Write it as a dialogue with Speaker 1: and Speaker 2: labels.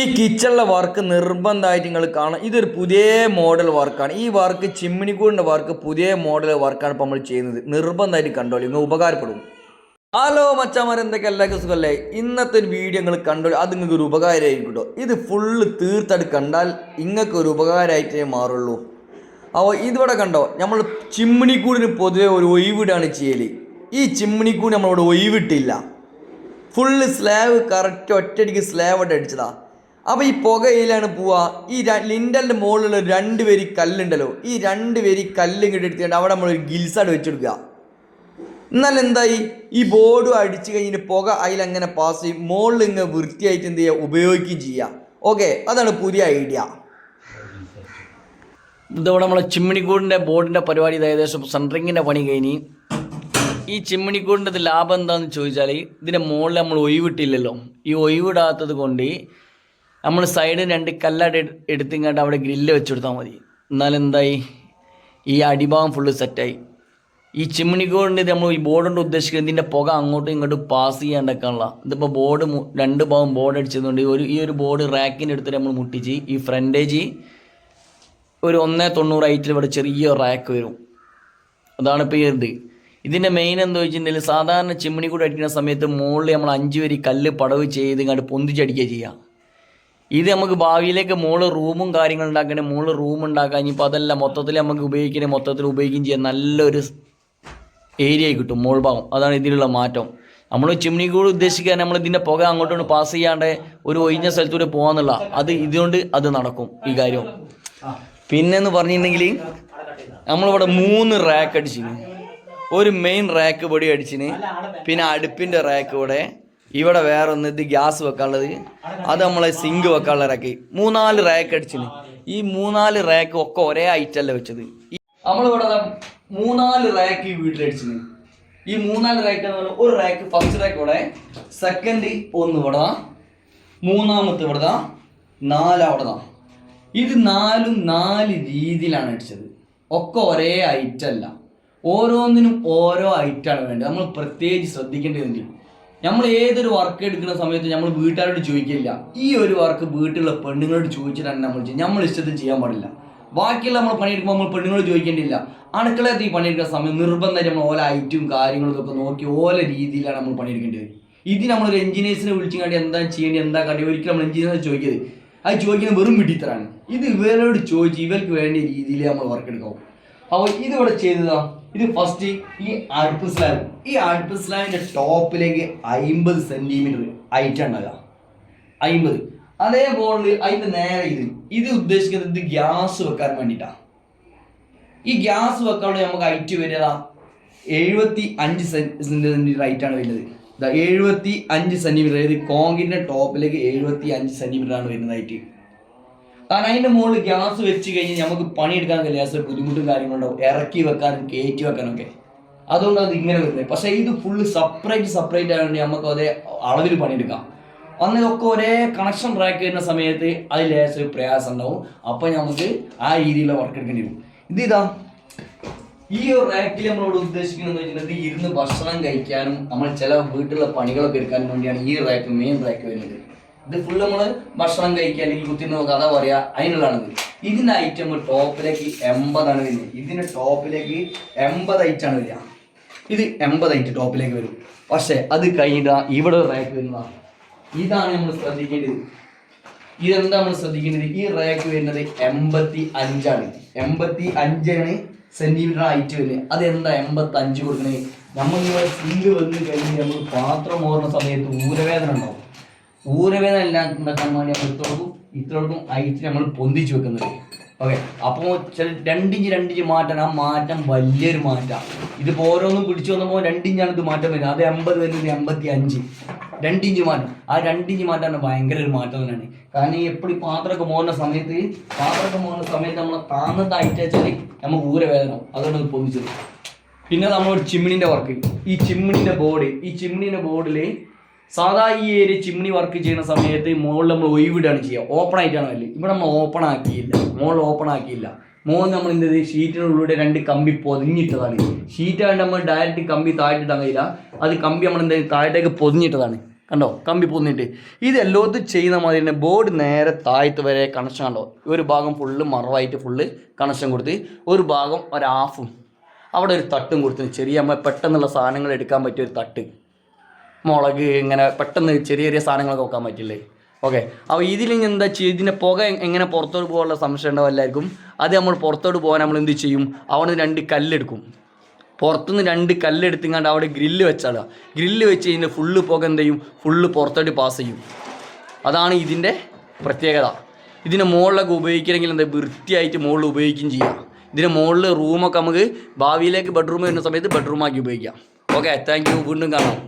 Speaker 1: ഈ കിച്ചണിലെ വർക്ക് നിർബന്ധമായിട്ട് നിങ്ങൾ കാണാം ഇതൊരു പുതിയ മോഡൽ വർക്കാണ് ഈ വർക്ക് ചിമ്മിണിക്കൂടിന്റെ വർക്ക് പുതിയ മോഡൽ വർക്കാണ് ഇപ്പോൾ നമ്മൾ ചെയ്യുന്നത്. നിർബന്ധമായിട്ട് കണ്ടോളൂ നിങ്ങൾ ഉപകാരപ്പെടും. ഹലോ മച്ചാമാർ എന്തൊക്കെ? എല്ലാവർക്കും സുഖമല്ലേ ഇന്നത്തെ ഒരു വീഡിയോ നിങ്ങൾ കണ്ടോളൂ. അത് നിങ്ങൾക്ക് ഒരു ഉപകാരമായിരിക്കും കേട്ടോ. ഇത് ഫുള്ള് തീർത്തായിട്ട് കണ്ടാൽ നിങ്ങൾക്ക് ഒരു ഉപകാരമായിട്ടേ മാറുള്ളൂ. അപ്പോൾ ഇതിവിടെ കണ്ടോ? നമ്മൾ ചിമ്മിണിക്കൂടിന് പൊതുവെ ഒരു ഒഴിവിടാണ് ചെയ്യൽ ഈ ചിമ്മിണിക്കൂട് നമ്മളിവിടെ ഒഴിവിട്ടില്ല. ഫുള്ള് സ്ലാബ് കറക്റ്റ് ഒറ്റയടിക്ക് സ്ലാബ് ഇട്ട് അടിച്ചതാ. അപ്പോൾ ഈ പുകയിലാണ് പോവുക ഈ ലിൻഡലിന്റെ മുകളിലുള്ള രണ്ട് പേര് കല്ലുണ്ടല്ലോ. ഈ രണ്ട് പേര് കല്ല് ഇങ്ങോട്ട് എടുത്തിട്ട് അവിടെ നമ്മൾ ഒരു ഗിൽസാട് വെച്ചെടുക്കുക. എന്നാൽ എന്തായി? ഈ ബോർഡ് അടിച്ചു കഴിഞ്ഞിട്ട് പുക അതിലങ്ങനെ പാസ് ചെയ്യും. മുകളിൽ ഇങ്ങനെ വൃത്തിയായിട്ട് എന്ത് ചെയ്യുക? ഉപയോഗിക്കുകയും ചെയ്യാം ഓക്കെ അതാണ് പുതിയ ഐഡിയ
Speaker 2: ഇതോടെ നമ്മളെ ചിമ്മിണിക്കൂടിന്റെ ബോർഡിന്റെ പരിപാടി ഇത് ഏകദേശം സെൻട്രിങ്ങിന്റെ പണി കഴിഞ്ഞ്. ഈ ചിമ്മിണിക്കൂടിന്റെ ലാഭം എന്താണെന്ന് ചോദിച്ചാൽ ഇതിന്റെ മുകളിൽ നമ്മൾ ഒഴിവിട്ടില്ലല്ലോ. ഈ ഒഴിവിടാത്തത് കൊണ്ട് നമ്മൾ സൈഡിൽ രണ്ട് കല്ലായിട്ട് എടുത്തിങ്ങാണ്ട് അവിടെ ഗ്രില്ല് വെച്ച് കൊടുത്താൽ മതി. എന്നാൽ എന്തായി ഈ അടിഭാഗം ഫുള്ള് സെറ്റായി ഈ ചിമ്മിണി ചിമ്മിണിക്കോടിന്റെ നമ്മൾ ഈ ബോർഡ് കൊണ്ട് ഉദ്ദേശിക്കുന്നത് ഇതിന്റെ പുക അങ്ങോട്ടും ഇങ്ങോട്ടും പാസ് ചെയ്യാണ്ടൊക്കെയുള്ള ഇതിപ്പോൾ ബോർഡ് രണ്ട് ഭാഗം ബോർഡ് അടിച്ചതുകൊണ്ട് ഒരു ഈ ഒരു ബോർഡ് റാക്കിന്റെ അടുത്തിട്ട് നമ്മൾ മുട്ടിച്ച് ഈ ഫ്രണ്ടേജ് ഒരു ഒന്നേ തൊണ്ണൂറ് ഐറ്റിൽ ഇവിടെ ചെറിയ റാക്ക് വരും. അതാണ് ഇപ്പോൾ ഇത്. ഇതിന്റെ മെയിൻ എന്താ വെച്ചിട്ടുണ്ടെങ്കിൽ സാധാരണ ചിമ്മിണി കൂടെ അടിക്കുന്ന സമയത്ത് മുകളിൽ നമ്മൾ അഞ്ച് വരി കല്ല് പടവ് ചെയ്ത് ഇങ്ങോട്ട് പൊന്തിച്ചടിക്കുക ചെയ്യുക ഇത് നമുക്ക് ഭാവിയിലേക്ക് മുകളിൽ റൂമും കാര്യങ്ങളും ഉണ്ടാക്കണേ മുകളിൽ റൂം ഉണ്ടാക്കാൻ ഇനിയിപ്പോൾ അതെല്ലാം മൊത്തത്തിൽ നമുക്ക് ഉപയോഗിക്കണേ മൊത്തത്തിൽ ഉപയോഗിക്കുകയും ചെയ്യാൻ നല്ലൊരു ഏരിയ കിട്ടും മോൾ ഭാഗം. അതാണ് ഇതിലുള്ള മാറ്റം. നമ്മൾ ചിമ്മിണി കൂടി ഉദ്ദേശിക്കാൻ നമ്മൾ ഇതിന്റെ പുക അങ്ങോട്ടും പാസ് ചെയ്യാണ്ട് ഒരു ഒഴിഞ്ഞ സ്ഥലത്തൂടെ പോകാന്നുള്ള അത് ഇതുകൊണ്ട് അത് നടക്കും ഈ കാര്യം. പിന്നെന്ന് പറഞ്ഞിട്ടുണ്ടെങ്കിൽ നമ്മളിവിടെ മൂന്ന് റാക്ക് അടിച്ചിന്. ഒരു മെയിൻ റാക്ക് പൊടി അടിച്ചിന്. പിന്നെ അടുപ്പിന്റെ റാക്ക് ഇവിടെ ഇവിടെ വേറെ ഒന്ന് ഇത് ഗ്യാസ് വെക്കാനുള്ളത്. അത് നമ്മളെ സിങ്ക് വെക്കാനുള്ള റാക്ക് മൂന്നാൽ റാക്ക് അടിച്ചിന്. ഈ മൂന്നാൽ റാക്ക് ഒക്കെ ഒരേ ഐറ്റല്ല വെച്ചത്. നമ്മളിവിടെ മൂന്നാൽ റാക്ക് ഈ വീട്ടിലടിച്ചിന് ഈ മൂന്നാൽ റാക്ക് എന്ന് പറഞ്ഞാൽ ഒരു റാക്ക് ഫസ്റ്റ് റാക്ക് ഇവിടെ സെക്കൻഡ് ഒന്ന് ഇവിടെ മൂന്നാമത്തെ ഇവിടെ നാല് അവിടെ ഇത് നാലും നാല് രീതിയിലാണ് അടിച്ചത്. ഒക്കെ ഒരേ ഐറ്റല്ല ഓരോന്നിനും ഓരോ ഐറ്റാണ് വേണ്ടത്. നമ്മൾ പ്രത്യേകിച്ച് ശ്രദ്ധിക്കേണ്ടതുണ്ട് നമ്മൾ ഏതൊരു വർക്ക് എടുക്കുന്ന സമയത്ത് നമ്മൾ വീട്ടുകാരോട് ചോദിക്കില്ല. ഈ ഒരു വർക്ക് വീട്ടിലുള്ള പെണ്ണുങ്ങളോട് ചോദിച്ചിട്ടാണ് നമ്മൾ ചെയ്യുക നമ്മൾ ഇഷ്ടത്തിൽ ചെയ്യാൻ പാടില്ല. ബാക്കിയുള്ള നമ്മൾ പണിയെടുക്കുമ്പോൾ നമ്മൾ പെണ്ണുങ്ങളോട് ചോദിക്കേണ്ടില്ല അടുക്കളയത്ത് ഈ പണിയെടുക്കുന്ന സമയം നിർബന്ധമായിട്ട് നമ്മൾ ഓല ഐറ്റും കാര്യങ്ങളും ഇതൊക്കെ നോക്കി ഓല രീതിയിലാണ് നമ്മൾ പണിയെടുക്കേണ്ടത് ഇത് നമ്മളൊരു എഞ്ചിനീയേഴ്സിനെ വിളിച്ചു കണ്ടി എന്താ ചെയ്യേണ്ടത് എന്താ കണ്ടി ഒരിക്കലും നമ്മൾ എഞ്ചിനീയേഴ്സിനെ ചോദിക്കരുത്. അത് ചോദിക്കുന്നത് വെറും വിഡിത്തറാണ് ഇത് ഇവരോട് ചോദിച്ച് ഇവർക്ക് വേണ്ട രീതിയിൽ നമ്മൾ വർക്ക് എടുക്കാവും അപ്പോൾ ഇവിടെ ചെയ്തതാ. ഇത് ഫസ്റ്റ് ഈ അടുപ്പ് സ്ലാബ് ഈ അടുപ്പ് സ്ലാബിന്റെ ടോപ്പിലേക്ക് അയിമ്പത് സെന്റിമീറ്റർ ഹൈറ്റ് ഉണ്ടാകുക അയിമ്പത്. അതേപോലെ അതിന്റെ നേരെ ഇത്. ഇത് ഉദ്ദേശിക്കുന്നത് ഇത് ഗ്യാസ് വെക്കാൻ വേണ്ടിയിട്ടാണ് ഈ ഗ്യാസ് വെക്കാനുള്ള നമുക്ക് ഹൈറ്റ് വരിക എഴുപത്തി അഞ്ച് സെന്റിമീറ്റർ ഹൈറ്റ് ആണ് വരുന്നത്. എഴുപത്തി അഞ്ച് സെന്റിമീറ്റർ അതായത് കോങ്കിന്റെ ടോപ്പിലേക്ക് എഴുപത്തി അഞ്ച് സെന്റിമീറ്റർ ആണ് വരുന്നത് ഹൈറ്റ് കാരണം അതിന്റെ മുകളിൽ ഗ്യാസ് വെച്ച് കഴിഞ്ഞ് നമുക്ക് പണിയെടുക്കാൻ കഴിയാത്ത ബുദ്ധിമുട്ടും കാര്യങ്ങളുണ്ടാവും. ഇറക്കി വെക്കാനും കയറ്റി വെക്കാനും ഒക്കെ അതുകൊണ്ട് അത് ഇങ്ങനെ വരുന്നത്. പക്ഷേ ഇത് ഫുള്ള് സെപ്പറേറ്റ് സെപ്പറേറ്റ് ആയതുകൊണ്ട് നമുക്ക് അതേ അളവിൽ പണിയെടുക്കാം. അന്ന് ഇതൊക്കെ ഒരേ കണക്ഷൻ ട്രാക്ക് ചെയ്യുന്ന സമയത്ത് അതിൽ ലേശം പ്രയാസം ഉണ്ടാവും. അപ്പോൾ നമുക്ക് ആ രീതിയിലുള്ള വർക്ക് എടുക്കേണ്ടി വരും. ഇത് ഇതാ. ഈ ഒരു റാക്കിൽ നമ്മളോട് ഉദ്ദേശിക്കുന്നത് വെച്ചിട്ടുണ്ടെങ്കിൽ ഇരുന്ന് ഭക്ഷണം കഴിക്കാനും നമ്മൾ ചില വീട്ടിലുള്ള പണികളൊക്കെ എടുക്കാനും വേണ്ടിയാണ് ഈ റാക്ക് മെയിൻ റാക്ക് വരുന്നത്. ഇത് ഫുള്ള് നമ്മൾ ഭക്ഷണം കഴിക്കുക അല്ലെങ്കിൽ കുത്തിന്ന് കഥ പറയാ. അതിനുള്ളതാണിത്. ഇതിന്റെ ഐറ്റം ടോപ്പിലേക്ക് എൺപതാണ് വരുന്നത്. ഇതിന്റെ ടോപ്പിലേക്ക് എൺപത് ആണ് വരിക. ഇത് എൺപത് ഐറ്റ് ടോപ്പിലേക്ക് വരും. പക്ഷേ അത് കഴിഞ്ഞിട്ട് ഇവിടെ റാക്ക് വരുന്നതാണ് ഇതാണ് നമ്മൾ ശ്രദ്ധിക്കേണ്ടത്. ഇതെന്താ നമ്മൾ ശ്രദ്ധിക്കേണ്ടത്? ഈ റാക്ക് വരുന്നത് എൺപത്തി അഞ്ചാണ് എൺപത്തി അഞ്ചാണ് സെന്റിമീറ്റർ ഹൈറ്റ് വരുന്നത്. അതെന്താ എൺപത്തി അഞ്ച് കൊടുക്കണേ നമ്മൾ ഇവിടെ സിങ്ക് വന്ന് കഴിഞ്ഞ് നമ്മൾ പാത്രം ഓർന്ന സമയത്ത് ഊരവേദന ഉണ്ടാവും. ഊരവേദന എല്ലാം ഉണ്ടാക്കാൻ വേണ്ടി നമ്മൾ ഇത്രക്കും ഇത്രക്കും അയച്ച് നമ്മൾ പൊന്തിച്ച് വെക്കുന്നത്. ഓക്കെ അപ്പോൾ ചില രണ്ടിഞ്ച് രണ്ടിഞ്ച് മാറ്റാൻ ആ മാറ്റം വലിയൊരു മാറ്റം. ഇതിപ്പോൾ ഓരോന്നും പിടിച്ചു വന്നപ്പോൾ രണ്ടിഞ്ചാണ് ഇത് മാറ്റം വരുന്നത്. അത് എൺപത് വരുന്നത് എൺപത്തി അഞ്ച്. രണ്ടിഞ്ച് മാറ്റം. ആ രണ്ടിഞ്ച് മാറ്റാണ് ഭയങ്കര ഒരു മാറ്റം തന്നെയാണ്. കാരണം ഈ എപ്പോഴും പാത്രമൊക്കെ പോകുന്ന സമയത്ത് പാത്രമൊക്കെ പോകുന്ന സമയത്ത് നമ്മൾ താന്നത്തെ അയച്ചാൽ നമുക്ക് ഊരവേദന അതുകൊണ്ട് അത് പൊന്തിച്ചത്. പിന്നെ നമ്മളൊരു ചിമ്മിണിന്റെ വർക്ക് ഈ ചിമ്മിണിന്റെ ബോർഡ് ഈ ചിമ്മിണിന്റെ ബോർഡിൽ സാധാ ഈ ഏരിയ ചിമ്മിണി വർക്ക് ചെയ്യുന്ന സമയത്ത് മുകളിൽ നമ്മൾ ഒഴിവിടാണ് ചെയ്യുക. ഓപ്പൺ ആയിട്ടാണ് അല്ലേ ഇവിടെ നമ്മൾ ഓപ്പൺ ആക്കിയില്ല. മുകളിൽ ഓപ്പൺ ആക്കിയില്ല. മുകളിൽ നമ്മൾ എന്ത് ഷീറ്റിനുള്ളിലൂടെ രണ്ട് കമ്പി പൊതിഞ്ഞിട്ടതാണ്. ഷീറ്റായിട്ട് നമ്മൾ ഡയറക്റ്റ് കമ്പി താഴ്ത്തിട്ടാൻ കഴിയില്ല. അത് കമ്പി നമ്മൾ എന്ത് താഴത്തേക്ക് പൊതിഞ്ഞിട്ടതാണ്. കണ്ടോ? കമ്പി പൊതിഞ്ഞിട്ട്. ഇത് എല്ലാത്തും ചെയ്യുന്ന മാതിരി തന്നെ ബോർഡ് നേരെ താഴത്ത് വരെ കണക്ഷൻ കണ്ടോ? ഒരു ഭാഗം ഫുള്ള് മറവായിട്ട് ഫുള്ള് കണക്ഷൻ കൊടുത്ത് ഒരു ഭാഗം ഒരു ഹാഫും അവിടെ ഒരു തട്ടും കൊടുത്തു ചെറിയ നമ്മൾ പെട്ടെന്നുള്ള സാധനങ്ങൾ എടുക്കാൻ പറ്റിയ ഒരു തട്ട്. മുളക് ഇങ്ങനെ പെട്ടെന്ന് ചെറിയ ചെറിയ സാധനങ്ങളൊക്കെ വെക്കാൻ പറ്റില്ലേ? ഓക്കെ അപ്പോൾ ഇതിൽ ഇനി എന്താ ചെയ്യുക ഇതിന്റെ പുക എങ്ങനെ പുറത്തോട്ട് പോകാനുള്ള സംശയം ഉണ്ടാവും എല്ലാവർക്കും? അത് നമ്മൾ പുറത്തോട്ട് പോകാൻ നമ്മൾ എന്ത് ചെയ്യും? അവിടെ രണ്ട് കല്ലെടുക്കും. പുറത്തുനിന്ന് രണ്ട് കല്ലെടുത്തിങ്ങാണ്ട് അവിടെ ഗ്രില്ല് വെച്ചാളുക ഗ്രില്ല് വെച്ച് കഴിഞ്ഞാൽ ഫുള്ള് പുക എന്ത് ചെയ്യും? ഫുള്ള് പുറത്തോട്ട് പാസ് ചെയ്യും. അതാണ് ഇതിന്റെ പ്രത്യേകത. ഇതിന്റെ മുകളിലൊക്കെ ഉപയോഗിക്കണമെങ്കിൽ എന്താ വൃത്തിയായിട്ട് മുകളിൽ ഉപയോഗിക്കുകയും ചെയ്യാം. ഇതിന് മുകളിൽ റൂമൊക്കെ നമുക്ക് ഭാവിയിലേക്ക് ബെഡ്റൂം വരുന്ന സമയത്ത് ബെഡ്റൂമാക്കി ഉപയോഗിക്കാം. ഓക്കെ താങ്ക് യു വീണ്ടും കാണാം.